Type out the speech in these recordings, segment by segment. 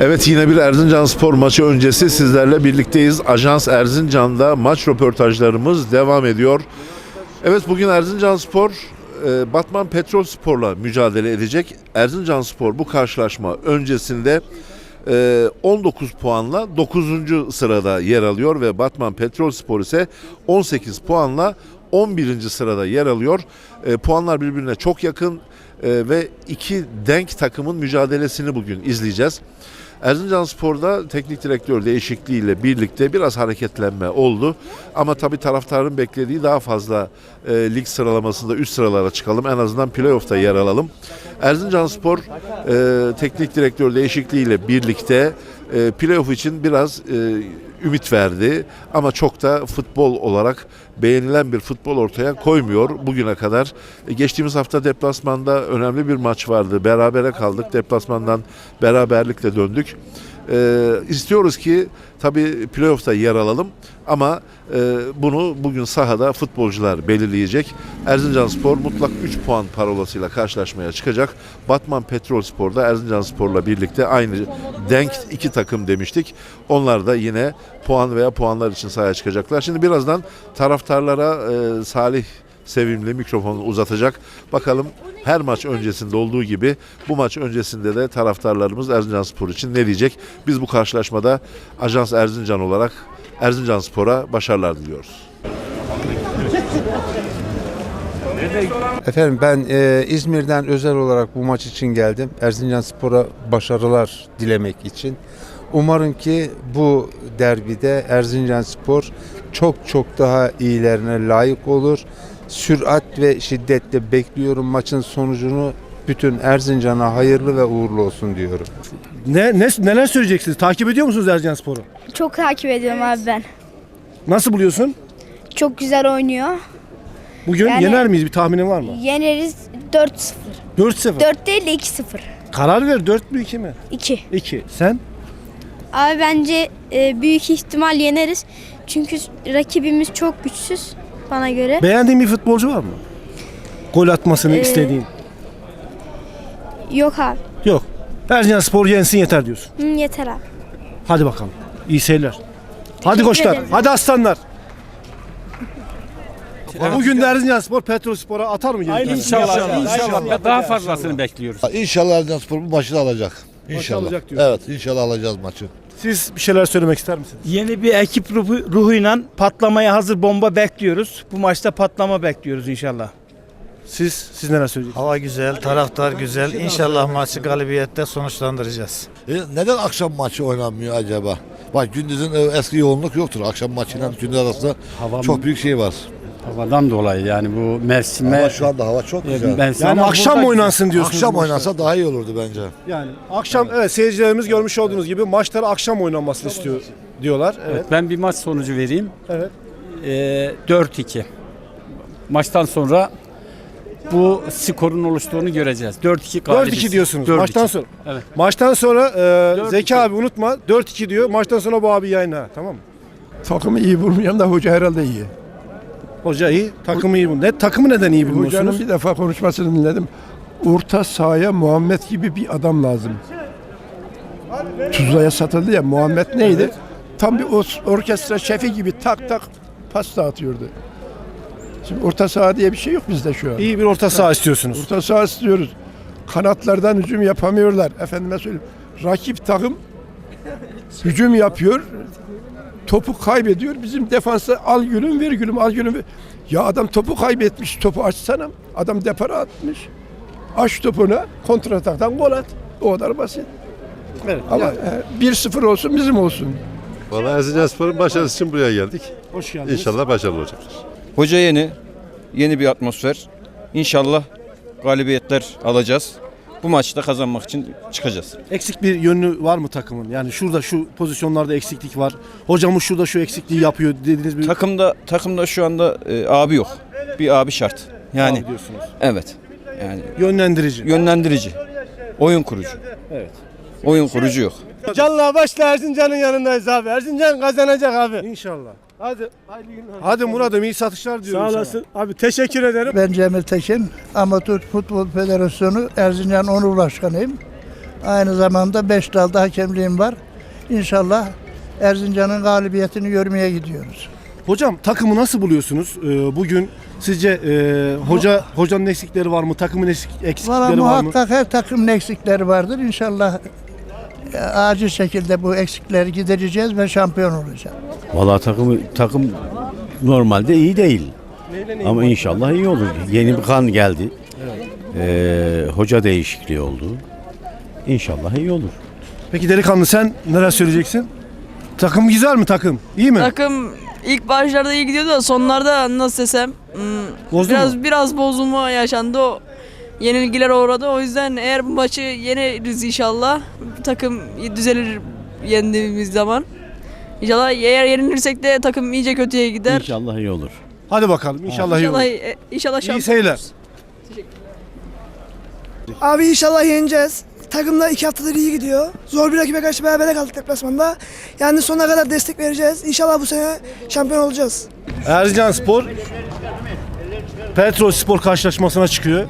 Evet yine bir Erzincan Spor maçı öncesi sizlerle birlikteyiz. Ajans Erzincan'da maç röportajlarımız devam ediyor. Evet bugün Erzincan Spor e, Batman Petrol Spor'la mücadele edecek. Erzincan Spor bu karşılaşma öncesinde e, 19 puanla 9. sırada yer alıyor ve Batman Petrol Spor ise 18 puanla 11. sırada yer alıyor. E, puanlar birbirine çok yakın e, ve iki denk takımın mücadelesini bugün izleyeceğiz. Erzincan Spor'da teknik direktör değişikliğiyle birlikte biraz hareketlenme oldu. Ama tabii taraftarın beklediği daha fazla e, lig sıralamasında üst sıralara çıkalım. En azından playoff'ta yer alalım. Erzincan Spor e, teknik direktör değişikliğiyle birlikte e, playoff için biraz e, ümit verdi. Ama çok da futbol olarak beğenilen bir futbol ortaya koymuyor bugüne kadar. E, Geçtiğimiz hafta deplasmanda önemli bir maç vardı. Berabere kaldık. Deplasmandan beraberlikle döndük. E, istiyoruz ki tabii playoff'ta yer alalım ama e, bunu bugün sahada futbolcular belirleyecek. Erzincan Spor mutlak 3 puan parolasıyla karşılaşmaya çıkacak. Batman Petrol Spor'da Erzincan Spor'la birlikte aynı denk iki takım demiştik. Onlar da yine puan veya puanlar için sahaya çıkacaklar. Şimdi birazdan taraftarlara e, Salih sevimli mikrofonu uzatacak. Bakalım her maç öncesinde olduğu gibi bu maç öncesinde de taraftarlarımız Erzincan Spor için ne diyecek? Biz bu karşılaşmada Ajans Erzincan olarak Erzincan Spor'a başarılar diliyoruz. Efendim ben e, İzmir'den özel olarak bu maç için geldim. Erzincan Spor'a başarılar dilemek için. Umarım ki bu derbide Erzincan Spor çok çok daha iyilerine layık olur. Sürat ve şiddetle bekliyorum maçın sonucunu bütün Erzincan'a hayırlı ve uğurlu olsun diyorum. Ne, ne neler söyleyeceksiniz? Takip ediyor musunuz Ercan Spor'u? Çok takip ediyorum abi ben. Nasıl buluyorsun? Çok güzel oynuyor. Bugün Yani- yener miyiz? Bir tahminin var mı? Yeneriz 4-0. 4-0. 4 değil de 2-0. Karar ver 4 mü 2 mi? 2. 2. Sen? Abi bence e, büyük ihtimal yeneriz. Çünkü rakibimiz çok güçsüz bana göre. Beğendiğin bir futbolcu var mı? Gol atmasını Ee, istediğin. Yok abi. Yok. Ercan Spor yensin yeter diyorsun. Hı, yeter abi. Hadi bakalım. İyi seyirler. Hadi koçlar. ederim. Hadi aslanlar. Bugün de Erzincan Spor Petrol Spor'a atar mı? geri? İnşallah, inşallah. Daha fazlasını bekliyoruz. İnşallah Erdoğan Spor bu maçı da alacak. İnşallah. alacak diyorsun. evet inşallah alacağız maçı. Siz bir şeyler söylemek ister misiniz? Yeni bir ekip ruhu, ruhuyla patlamaya hazır bomba bekliyoruz. Bu maçta patlama bekliyoruz inşallah. Siz siz neler söyleyeceksiniz? Hava güzel, taraftar güzel. İnşallah maçı galibiyette sonuçlandıracağız. E, neden akşam maçı oynanmıyor acaba? Bak gündüzün e, eski yoğunluk yoktur. Akşam maçıyla gündüz arasında Hava, çok büyük şey var. Havadan dolayı yani bu mevsime Ama şu anda hava çok e, güzel. mevsim- Yani akşam burada- mı oynansın diyorsunuz? akşam maçlar? oynansa daha iyi olurdu bence. Yani akşam evet seyircilerimiz görmüş olduğunuz gibi maçları akşam oynanmasını istiyor diyorlar. Evet. Evet, ben bir maç sonucu vereyim. Evet. Ee, 4-2. Maçtan sonra bu skorun oluştuğunu göreceğiz. 4-2 galibiz. 4-2 diyorsunuz 4-2. maçtan sonra. Evet. Maçtan sonra e, 4-2. Zeki abi unutma 4-2 diyor. Maçtan sonra bu abi yayına tamam mı? Takımı iyi bulmuyorum da hoca herhalde iyi. Hoca iyi, takımı iyi. Ne takımı neden iyi Hocanın bulmuyorsunuz? bir defa konuşmasını dinledim. Orta sahaya Muhammed gibi bir adam lazım. Tuzla'ya satıldı ya Muhammed neydi? Tam bir orkestra şefi gibi tak tak pas dağıtıyordu. Şimdi orta saha diye bir şey yok bizde şu an. İyi bir orta saha istiyorsunuz. Orta saha istiyoruz. Kanatlardan hücum yapamıyorlar. Efendime söyleyeyim. Rakip takım hücum yapıyor. Topu kaybediyor. Bizim defansa al gülüm ver gülüm al gülüm ver. Ya adam topu kaybetmiş. Topu açsana. Adam depara atmış. Aç topunu kontrataktan gol at. O kadar basit. Evet. Ama yani, e, 1-0 olsun bizim olsun. Valla Erzincan Spor'un başarısı için buraya geldik. hoş geldiniz. İnşallah başarılı olacaktır. Hoca yeni, yeni bir atmosfer. İnşallah galibiyetler alacağız. Bu maçta kazanmak için çıkacağız. Eksik bir yönü var mı takımın? Yani şurada şu pozisyonlarda eksiklik var. Hocamız şurada şu eksikliği yapıyor dediğiniz bir Takımda takımda şu anda e, abi yok. Bir abi şart. Yani abi diyorsunuz. evet. Yani Yönlendirici. yönlendirici. Oyun kurucu. Evet. Oyun kurucu yok. Canla başla Erzincan'ın yanındayız abi. Erzincan kazanacak abi. İnşallah. Hadi. Hadi Murat'ım iyi satışlar diyorum Sağ olasın. Abi teşekkür ederim. Ben Cemil Tekin, Amatör Futbol Federasyonu Erzincan Onur Başkanıyım. Aynı zamanda 5 dalda hakemliğim var. İnşallah Erzincan'ın galibiyetini görmeye gidiyoruz. Hocam takımı nasıl buluyorsunuz? Ee, bugün sizce e, hoca hocanın eksikleri var mı? Takımın eksik, Valla eksikleri var mı? muhakkak her takımın eksikleri vardır. İnşallah acil şekilde bu eksikleri gidereceğiz ve şampiyon olacağız. Valla takım takım normalde iyi değil. Ama inşallah iyi olur. Yeni bir kan geldi. Ee, hoca değişikliği oldu. İnşallah iyi olur. Peki delikanlı sen neler söyleyeceksin? Takım güzel mi takım? İyi mi? Takım ilk başlarda iyi gidiyordu da sonlarda nasıl desem hmm, Bozdu biraz mu? biraz bozulma yaşandı. O yenilgiler uğradı. O yüzden eğer bu maçı yeneriz inşallah takım düzelir yendiğimiz zaman. İnşallah eğer yenilirsek de takım iyice kötüye gider. İnşallah iyi olur. Hadi bakalım inşallah iyi olur. İnşallah, e, inşallah İyi şampiyon. seyirler. Abi inşallah yeneceğiz. Takım da iki haftadır iyi gidiyor. Zor bir rakibe karşı berabere kaldık deplasmanda. Yani sonuna kadar destek vereceğiz. İnşallah bu sene şampiyon olacağız. Erzincan Spor Petrol Spor karşılaşmasına çıkıyor.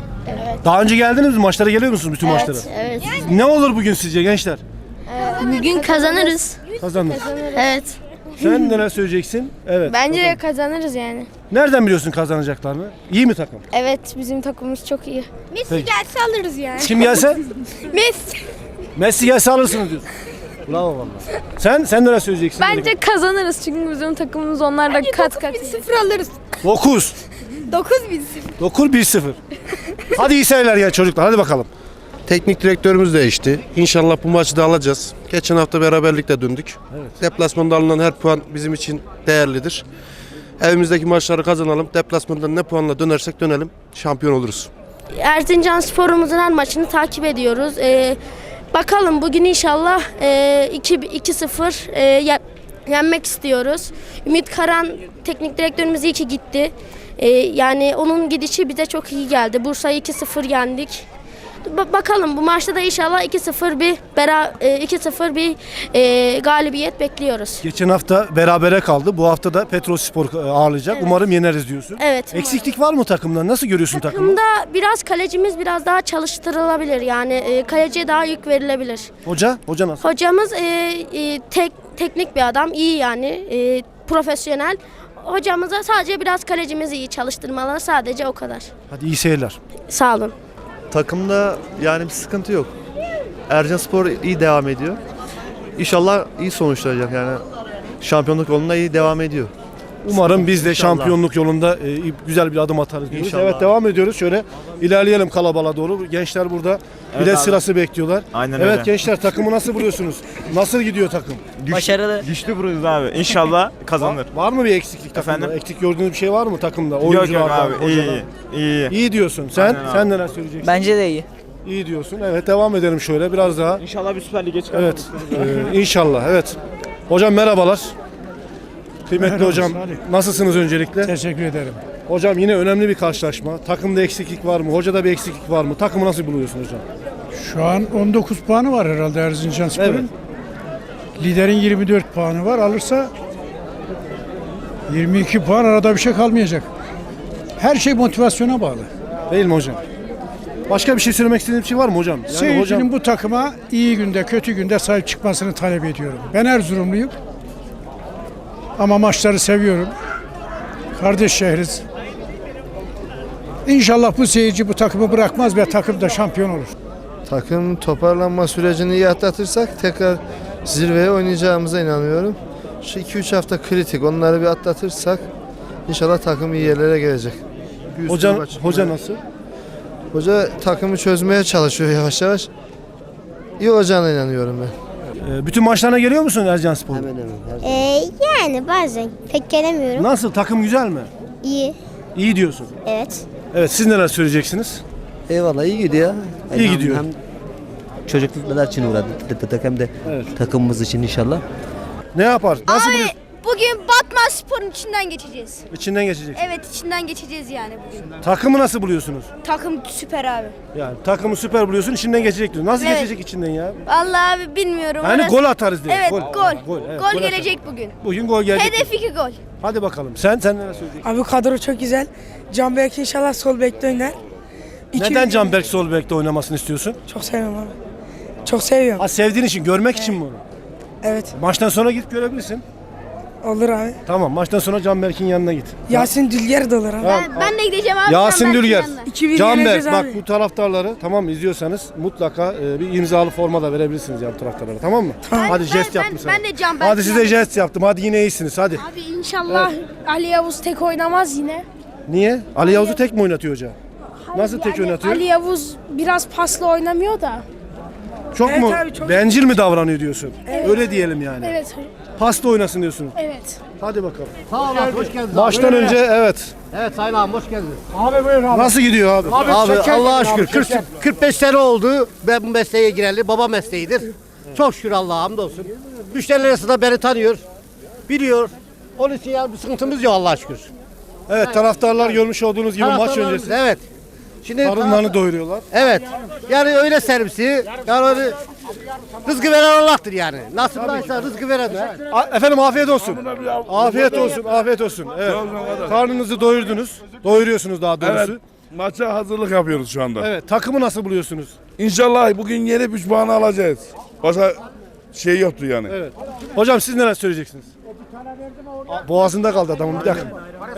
Daha önce geldiniz mi? Maçlara geliyor musunuz bütün maçlara? evet. Ne olur bugün sizce gençler? Bugün kazanırız. Kazanır. Evet. Sen neler söyleyeceksin? Evet. Bence bakalım. kazanırız yani. Nereden biliyorsun kazanacaklarını? İyi mi takım? Evet bizim takımımız çok iyi. Messi Peki. gelse alırız yani. Kim gelse? Messi. Messi gelse alırsınız diyorsun. Bravo vallahi. Sen sen neler söyleyeceksin? Bence kazanırız çünkü bizim takımımız onlarla kat kat. 0 alırız. 9. 9 biz. 9 1-0. Hadi iyi seyirler ya çocuklar. Hadi bakalım. Teknik direktörümüz değişti. İnşallah bu maçı da alacağız. Geçen hafta beraberlikle döndük. Deplasmanda alınan her puan bizim için değerlidir. Evimizdeki maçları kazanalım. Deplasmandan ne puanla dönersek dönelim. Şampiyon oluruz. Erzincan sporumuzun her maçını takip ediyoruz. Ee, bakalım bugün inşallah e, 2 2-0 e, ye- yenmek istiyoruz. Ümit Karan teknik direktörümüz iyi ki gitti. Ee, yani onun gidişi bize çok iyi geldi. Bursa'yı 2-0 yendik. Ba- bakalım bu maçta da inşallah 2-0 bir bera e, 2-0 bir e, galibiyet bekliyoruz. Geçen hafta berabere kaldı. Bu hafta da Petrol Spor e, ağırlayacak. Umarım yeneriz diyorsun. Evet. Eksiklik var mı takımda? Nasıl görüyorsun takımı? Takımda biraz kalecimiz biraz daha çalıştırılabilir. Yani e, kaleciye daha yük verilebilir. Hoca? Hoca nasıl? Hocamız e, e, tek teknik bir adam, iyi yani, e, profesyonel. Hocamıza sadece biraz kalecimizi iyi çalıştırmalı, sadece o kadar. Hadi iyi seyirler. Sağ olun. Takımda yani bir sıkıntı yok. Ercan Spor iyi devam ediyor. İnşallah iyi sonuçlanacak yani. Şampiyonluk yolunda iyi devam ediyor. Umarım biz de İnşallah. şampiyonluk yolunda e, güzel bir adım atarız diyoruz. İnşallah. Evet devam ediyoruz. Şöyle ilerleyelim kalabalığa doğru. Gençler burada bilet sırası bekliyorlar. Aynen evet gençler takımı nasıl buluyorsunuz? Nasıl gidiyor takım? Başarılı. Güçlü burayız abi. İnşallah kazanır. Var mı bir eksiklik takımda? Efendim? Eksik gördüğünüz bir şey var mı takımda? Oyunculardan, hocadan? iyi. İyi diyorsun. Sen Aynen abi. sen neler söyleyeceksin? Bence de iyi. İyi diyorsun. Evet devam edelim şöyle biraz daha. İnşallah bir Süper Lig'e çıkar. Evet. Ee, inşallah. Evet. Hocam merhabalar. Kıymetli hocam nasılsınız öncelikle? Teşekkür ederim. Hocam yine önemli bir karşılaşma. Takımda eksiklik var mı? Hocada bir eksiklik var mı? Takımı nasıl buluyorsun hocam? Şu an 19 puanı var herhalde Erzincan Spor'un. Evet. Liderin 24 puanı var. Alırsa 22 puan arada bir şey kalmayacak. Her şey motivasyona bağlı. Değil mi hocam? Başka bir şey söylemek istediğiniz bir şey var mı hocam? Yani Seyircinin hocam bu takıma iyi günde kötü günde sahip çıkmasını talep ediyorum. Ben Erzurumluyum. Ama maçları seviyorum. Kardeş şehriz. İnşallah bu seyirci bu takımı bırakmaz ve takım da şampiyon olur. Takım toparlanma sürecini iyi atlatırsak tekrar zirveye oynayacağımıza inanıyorum. Şu 2-3 hafta kritik. Onları bir atlatırsak inşallah takım iyi yerlere gelecek. Bir hoca hoca nasıl? Hoca takımı çözmeye çalışıyor yavaş yavaş. İyi olacağına inanıyorum ben. Ee, bütün maçlarına geliyor musun Ercan Spor? Ee, yani bazen pek gelemiyorum. Nasıl? Takım güzel mi? İyi. İyi diyorsun. Evet. Evet siz neler söyleyeceksiniz? Eyvallah iyi gidiyor. İyi gidiyor. çocuklar için uğradık hem de Evet. takımımız için inşallah. Ne yapar? Nasıl buluyorsun? Bugün Batman Spor'un içinden geçeceğiz. İçinden geçecek. Evet içinden geçeceğiz yani bugün. Takımı nasıl buluyorsunuz? Takım süper abi. Yani takımı süper buluyorsun, içinden geçecek diyorsun. Nasıl Evet. geçecek içinden ya? Vallahi abi bilmiyorum. Yani Orası- gol atarız diye. Evet gol. Gol, Gol, evet, gol gelecek bugün. Bugün gol gelecek. Hedef 2 gol. Hadi bakalım. Sen sen neler söyleyeceksin? Abi kadro çok güzel. Can Berk inşallah sol bekte oynar. Neden Canberk sol bekte oynamasını istiyorsun? Çok seviyorum abi. Çok seviyorum. Ha sevdiğin için, görmek için mi onu? Evet. Maçtan sonra git görebilirsin. Olur abi. Tamam maçtan sonra Canberk'in yanına git. Yasin Dülger de olur abi. Tamam. Ben de gideceğim abi. Yasin Canberk'in Dülger. yanına. 2000 Canberk yeneceğiz bak abi. bu taraftarları tamam izliyorsanız mutlaka e, bir imzalı forma da verebilirsiniz ya bu taraftarlara tamam mı? Hadi jest ben- yaptım sana. ben de Canberk Hadi size jest yaptım. Hadi yine iyisiniz hadi. Abi inşallah Ali Yavuz tek oynamaz yine. Niye? Ali Yavuz'u tek mi oynatıyor hoca? Nasıl tek Yani oynatıyor? Ali Yavuz biraz paslı oynamıyor da. Çok Evet mu abi, çok- bencil mi davranıyor diyorsun? Evet. Öyle diyelim yani. Evet. Pasta oynasın diyorsunuz. Evet. Hadi bakalım. Sağ olun hoş geldiniz. Maçtan önce evet. Evet Sayın abi hoş geldiniz. Nasıl gidiyor abi? Abi, Allah'a şükür 40, 45 sene oldu ben bu mesleğe gireli. Baba mesleğidir. Çok şükür Allah'a hamdolsun. Müşteriler arasında beni tanıyor. Biliyor. Onun için yani bir sıkıntımız yok Allah'a şükür. Evet taraftarlar görmüş olduğunuz gibi maç Taraftarlarımız- öncesi Evet. Şimdi karınlarını doyuruyorlar. Evet. Yani öyle servisi. Yani öyle rızkı veren Allah'tır yani. Nasıl varsa rızkı veren. A- Efendim afiyet olsun. Afiyet olsun, afiyet olsun. Evet. Karnınızı doyurdunuz. Doyuruyorsunuz daha doğrusu. Maça hazırlık yapıyoruz şu anda. Evet. Takımı nasıl buluyorsunuz? İnşallah bugün yenip 3 puan alacağız. Başka şey yoktu yani. Evet. Hocam siz neler söyleyeceksiniz? Boğazında kaldı adamın bir dakika.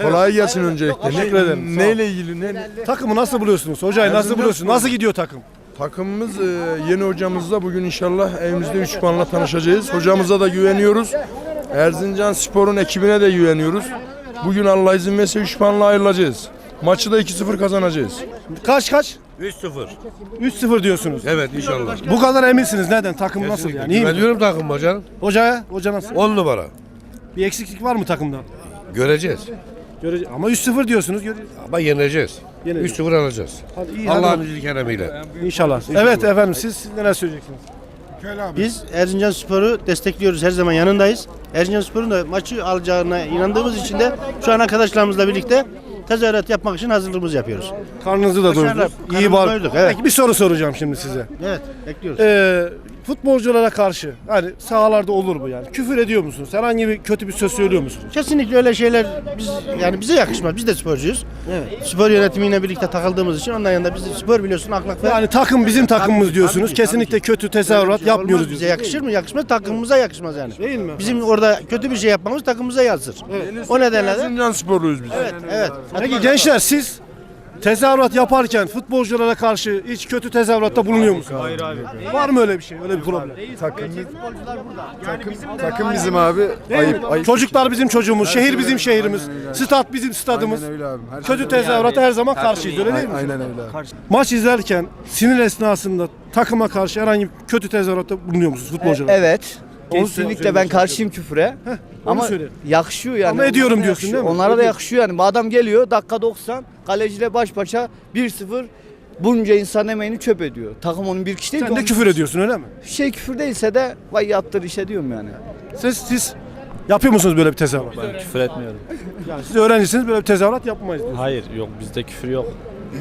Kolay gelsin öncelikle. Teşekkür ederim. Neyle ilgili? Ne? Takımı nasıl buluyorsunuz? Hocayı nasıl buluyorsunuz? Nasıl gidiyor takım? Takımımız e, yeni hocamızla bugün inşallah evimizde 3 puanla tanışacağız. Hocamıza da güveniyoruz. Erzincan Spor'un ekibine de güveniyoruz. Bugün Allah izin verirse 3 puanla ayrılacağız. Maçı da 2-0 kazanacağız. Kaç kaç? 3-0. 3-0 diyorsunuz. Evet inşallah. Bu kadar eminsiniz. Neden? Takım nasıl yani? İyi mi? Güveniyorum takım hocam. Hocaya? Hoca nasıl? 10 numara. Bir eksiklik var mı takımda? Göreceğiz. Görece Ama 3-0 diyorsunuz. Göre- Ama yeneceğiz. Yeneceğiz. 3-0 alacağız. Hadi iyi, hadi Allah'ın bakalım. iyilik keremiyle. İnşallah. Evet efendim siz, siz neler söyleyeceksiniz? Biz Erzincan Spor'u destekliyoruz. Her zaman yanındayız. Erzincan Spor'un da maçı alacağına inandığımız için de şu an arkadaşlarımızla birlikte tezahürat yapmak için hazırlığımızı yapıyoruz. Karnınızı da Başarılar. doyurdunuz. İyi Karnımızı var. doyurduk, evet. Peki bir soru soracağım şimdi size. Evet, bekliyoruz. Ee, futbolculara karşı hani sahalarda olur bu yani. Küfür ediyor musunuz? Herhangi bir kötü bir söz söylüyor musunuz? Kesinlikle öyle şeyler biz yani bize yakışmaz. Biz de sporcuyuz. Spor yönetimiyle birlikte takıldığımız için ondan yanında biz de spor biliyorsun aklak ve Yani takım bizim takımımız Tabii, diyorsunuz. Kesinlikle kötü tezahürat şey yapmıyoruz olmaz. Bize diyorsunuz. yakışır mı? Yakışmaz. Takımımıza yakışmaz yani. Değil mi? Bizim orada kötü bir şey yapmamız takımımıza yansır. O nedenle de Erzincan Sporluyuz biz. evet, evet. Peki gençler siz tezahürat yaparken futbolculara karşı hiç kötü tezahüratta bulunuyor musunuz? Hayır abi. Var mı öyle bir şey? Öyle bir problem? Takım bizim abi. Ayıp ayıp. Çocuklar bizim çocuğumuz, şehir bizim şehrimiz, stat bizim stadımız. öyle abi. Her Kötü tezahürata her zaman karşıyız öyle değil mi? Aynen öyle. Maç izlerken sinir esnasında takıma karşı herhangi bir kötü tezahüratta bulunuyor musunuz futbolcular? Evet. Kesinlikle ben karşıyım küfre. Onu Ama söyle. yakışıyor yani. Ama ediyorum Onlara da diyorsun yakışıyor. değil mi? Onlara da Ediyorum. yakışıyor yani. Adam geliyor dakika 90 kaleciyle baş başa 1-0 bunca insan emeğini çöp ediyor. Takım onun bir kişi değil Sen ki, de onun- küfür ediyorsun öyle mi? Şey küfür değilse de vay yaptır işe diyorum yani. Siz, siz yapıyor musunuz böyle bir tezahürat? Küfür etmiyorum. Yani siz öğrencisiniz böyle bir tezahürat yapmayız. diyorsunuz. Hayır yok bizde küfür yok.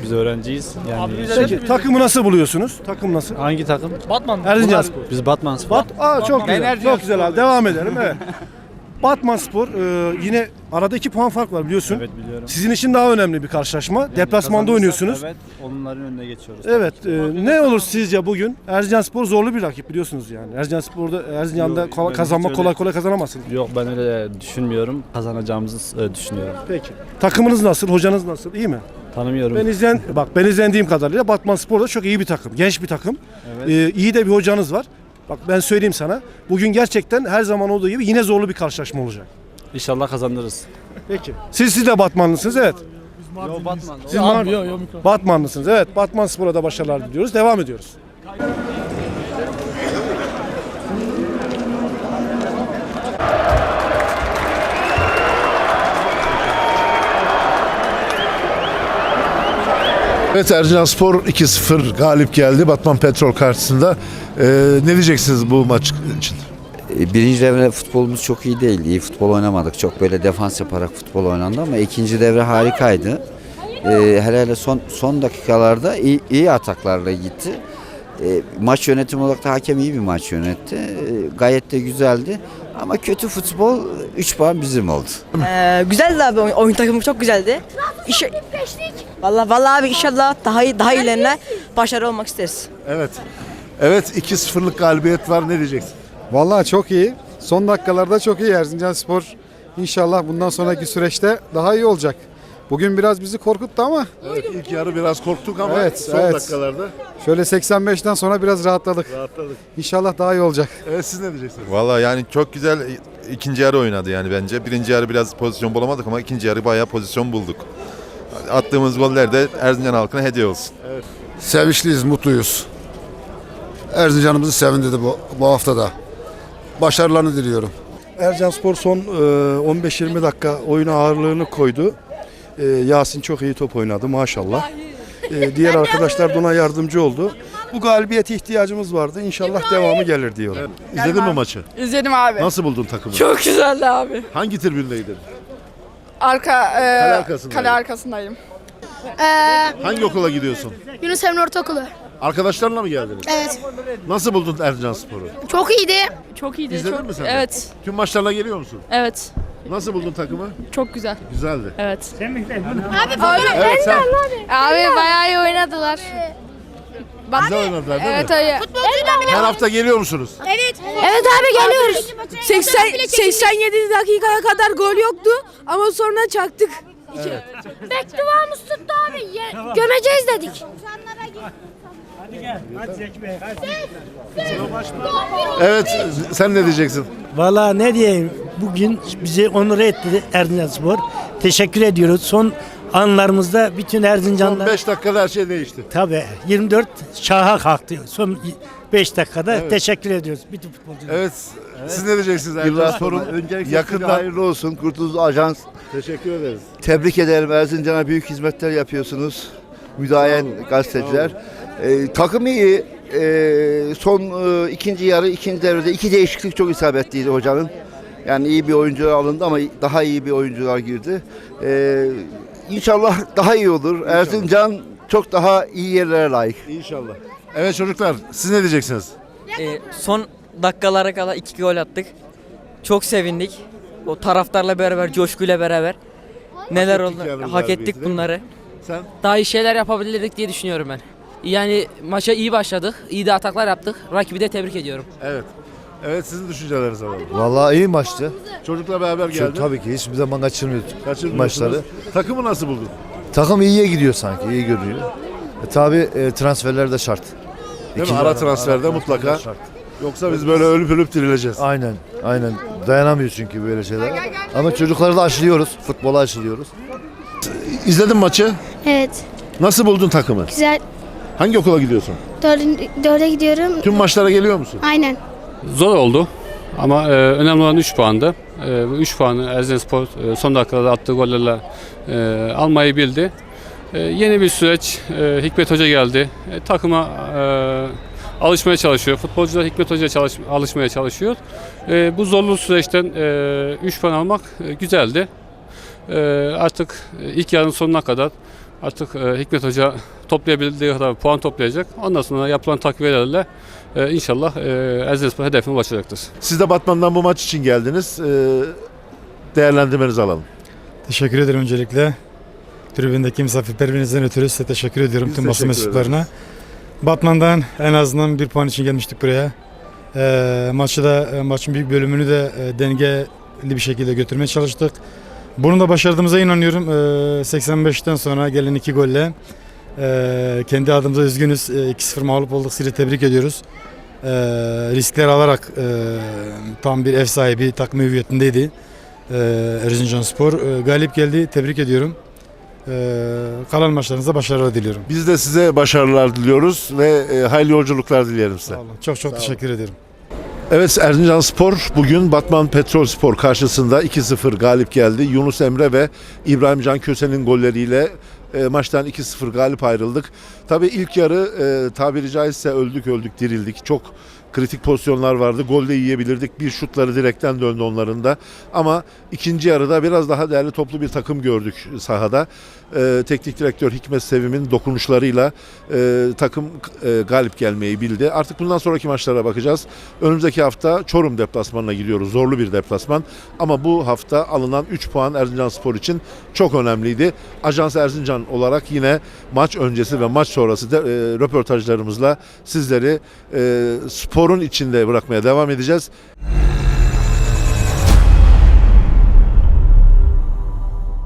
Biz öğrenciyiz. Yani Peki takımı nasıl buluyorsunuz? Takım nasıl? hangi takım? Batman. Erzincan Spor. Biz Batman Spor. Bat Aa çok güzel. Çok güzel abi. Devam edelim. Evet. Batman Spor e, yine arada iki puan fark var biliyorsun. Evet biliyorum. Sizin için daha önemli bir karşılaşma. Deplasmanda oynuyorsunuz. Evet onların önüne geçiyoruz. Evet. e, ne olur sizce bugün? Erzincan Spor zorlu bir rakip biliyorsunuz yani. Erzincan Spor'da Erzincan'da Yok, kolay- ben kazanmak kolay kolay kazanamazsın. Yok ben öyle düşünmüyorum. Kazanacağımızı e, düşünüyorum. Peki. Takımınız nasıl? Hocanız nasıl? İyi mi? Tanımıyorum. Ben izleyen bak ben izlendiğim kadarıyla Batman Spor da çok iyi bir takım. Genç bir takım. Evet. Ee, iyi de bir hocanız var. Bak ben söyleyeyim sana. Bugün gerçekten her zaman olduğu gibi yine zorlu bir karşılaşma olacak. İnşallah kazanırız. Peki. Siz siz de Batmanlısınız evet. Yok Batman. Siz Mar- Batmanlısınız evet. Batman Spor'a da başarılar diliyoruz. Devam ediyoruz. Evet Erzincan Spor 2-0 galip geldi Batman Petrol karşısında. Ee, ne diyeceksiniz bu maç için? E, Birinci devre futbolumuz çok iyi değildi. İyi futbol oynamadık. Çok böyle defans yaparak futbol oynandı ama ikinci devre harikaydı. E, hele hele son son dakikalarda iyi, iyi ataklarla gitti. E, maç yönetimi olarak da hakem iyi bir maç yönetti. E, gayet de güzeldi. Ama kötü futbol 3 puan bizim oldu. Ee, güzeldi abi oyun, oyun takımı çok güzeldi. İş, vallahi vallahi abi inşallah daha iyi daha iyilerine başarılı olmak isteriz. Evet. Evet 2-0'lık galibiyet var ne diyeceksin? Vallahi çok iyi. Son dakikalarda çok iyi Erzincan Spor. İnşallah bundan sonraki süreçte daha iyi olacak. Bugün biraz bizi korkuttu ama Evet, ilk yarı biraz korktuk ama Evet, son evet. dakikalarda şöyle 85'ten sonra biraz rahatladık. rahatladık. İnşallah daha iyi olacak. Evet siz ne diyeceksiniz? Valla yani çok güzel ikinci yarı oynadı yani bence. Birinci yarı biraz pozisyon bulamadık ama ikinci yarı bayağı pozisyon bulduk. Attığımız goller de Erzincan halkına hediye olsun. Sevinçliyiz, mutluyuz. Erzincan'ımızı sevindirdi bu, bu haftada. Başarılarını diliyorum. Ercan Spor son e, 15-20 dakika oyuna ağırlığını koydu. E, Yasin çok iyi top oynadı maşallah. E, diğer arkadaşlar da ona yardımcı oldu. Bu galibiyete ihtiyacımız vardı. İnşallah devamı gelir diyorum. İzledin mi maçı? İzledim abi. Nasıl buldun takımı? Çok güzeldi abi. Hangi tribündeydin? Arka e, Kale arkasındayım. kale arkasındayım. Hangi okula gidiyorsun? Yunus Emre Ortaokulu. Arkadaşlarla mı geldiniz? Evet. Nasıl buldun Erzincan Spor'u? Çok iyiydi. Çok iyiydi. İzledin çok- mi sen de? Evet. Tüm maçlarına geliyor musun? Evet. Nasıl buldun takımı? Çok güzel. Güzeldi. Evet. Abi, Evet sen abi bayağı iyi oynadılar. güzel oynadılar değil mi? öyle. Her hafta geliyor musunuz? Evet. Evet abi geliyoruz. 80 87 dakikaya kadar gol yoktu ama sonra çaktık. Bekluvamız tuttu abi. Ye- gömeceğiz dedik. Evet sen ne diyeceksin? Valla ne diyeyim bugün bizi onur etti Erzincan Spor. Teşekkür ediyoruz. Son anlarımızda bütün Son Erzincanlar 5 dakikada her şey değişti. tabii 24 şaha kalktı. Son 5 dakikada Evet. teşekkür ediyoruz bütün futbolculara. Evet. Siz ne diyeceksiniz Erzincan Spor'un yakından? hayırlı olsun. Kurtuluz Ajans. Teşekkür ederiz. Tebrik ederim. Erzincan'a büyük hizmetler yapıyorsunuz. Müdayen gazeteciler. Ee, takım iyi. Ee, son e, ikinci yarı, ikinci devrede iki değişiklik çok isabetliydi hocanın. Yani iyi bir oyuncular alındı ama daha iyi bir oyuncular girdi. Ee, inşallah daha iyi olur. Erzincan çok daha iyi yerlere layık. İnşallah. Evet çocuklar siz ne diyeceksiniz? Ee, son dakikalara kadar iki gol attık. Çok sevindik. O taraftarla beraber, coşkuyla beraber. Neler oldu? Hak galibiyeti, ettik bunları. Sen? Daha iyi şeyler yapabilirdik diye düşünüyorum ben. Yani maça iyi başladık. iyi de ataklar yaptık. Rakibi de tebrik ediyorum. Evet. Evet sizin düşüncelerinizi alalım. Vallahi iyi maçtı. Çocukla beraber geldi. tabii ki hiçbir zaman kaçırmıyorduk maçları. Takımı nasıl buldun? Takım iyiye gidiyor sanki, iyi görünüyor. E, tabii e, transferler de şart. Değil mi? İkinci Ara transferde mutlaka. şart. Yoksa biz böyle ölüp ölüp dirileceğiz. Aynen, aynen. Dayanamıyor çünkü böyle şeyler. Ama çocukları da aşılıyoruz, futbola aşılıyoruz. İzledin maçı. Evet. Nasıl buldun takımı? Güzel. Hangi okula gidiyorsun? Dörde gidiyorum. Tüm maçlara geliyor musun? Aynen. Zor oldu ama e, önemli olan 3 puandı. E, bu 3 puanı Erzincanspor e, son dakikada attığı gollerle e, almayı bildi. E, yeni bir süreç. E, Hikmet Hoca geldi. E, takıma e, alışmaya çalışıyor. Futbolcular Hikmet Hoca'ya çalış, alışmaya çalışıyor. E, bu zorlu süreçten 3 puan almak e, güzeldi. E, artık e, ilk yarının sonuna kadar artık e, Hikmet Hoca toplayabildiği kadar puan toplayacak. Ondan sonra yapılan takviyelerle e, inşallah e, Erzincanspor hedefine ulaşacaktır. Siz de Batman'dan bu maç için geldiniz. Ee, değerlendirmenizi alalım. Teşekkür ederim öncelikle. Tribündeki misafirperverinizden ötürü size teşekkür ediyorum Biz tüm basın teşekkür mensuplarına. Batman'dan en azından bir puan için gelmiştik buraya. Ee, maçı da e, maçın büyük bölümünü de e, dengeli bir şekilde götürmeye çalıştık. Bunu da başardığımıza inanıyorum. Ee, 85'ten sonra gelen iki golle e, kendi adımıza üzgünüz. E, 2-0 mağlup olduk. Sizi tebrik ediyoruz. E, riskler alarak e, tam bir ev sahibi takım hüviyetindeydi. E, Erzincan Spor e, galip geldi. Tebrik ediyorum. E, kalan maçlarınızda başarılar diliyorum. Biz de size başarılar diliyoruz ve e, hayırlı yolculuklar dilerim size. Sağ olun. Çok çok teşekkür ederim. Evet Erzincan Spor bugün Batman Petrol Spor karşısında 2-0 galip geldi. Yunus Emre ve İbrahim Can Köse'nin golleriyle e, maçtan 2-0 galip ayrıldık. Tabii ilk yarı e, tabiri caizse öldük öldük dirildik. Çok Kritik pozisyonlar vardı. Gol de yiyebilirdik. Bir şutları direkten döndü onların da. Ama ikinci yarıda biraz daha değerli toplu bir takım gördük sahada. Ee, teknik direktör Hikmet Sevim'in dokunuşlarıyla e, takım e, galip gelmeyi bildi. Artık bundan sonraki maçlara bakacağız. Önümüzdeki hafta Çorum deplasmanına gidiyoruz. Zorlu bir deplasman. Ama bu hafta alınan 3 puan Erzincan Spor için çok önemliydi. Ajans Erzincan olarak yine maç öncesi ve maç sonrası de, e, röportajlarımızla sizleri e, sporun içinde bırakmaya devam edeceğiz.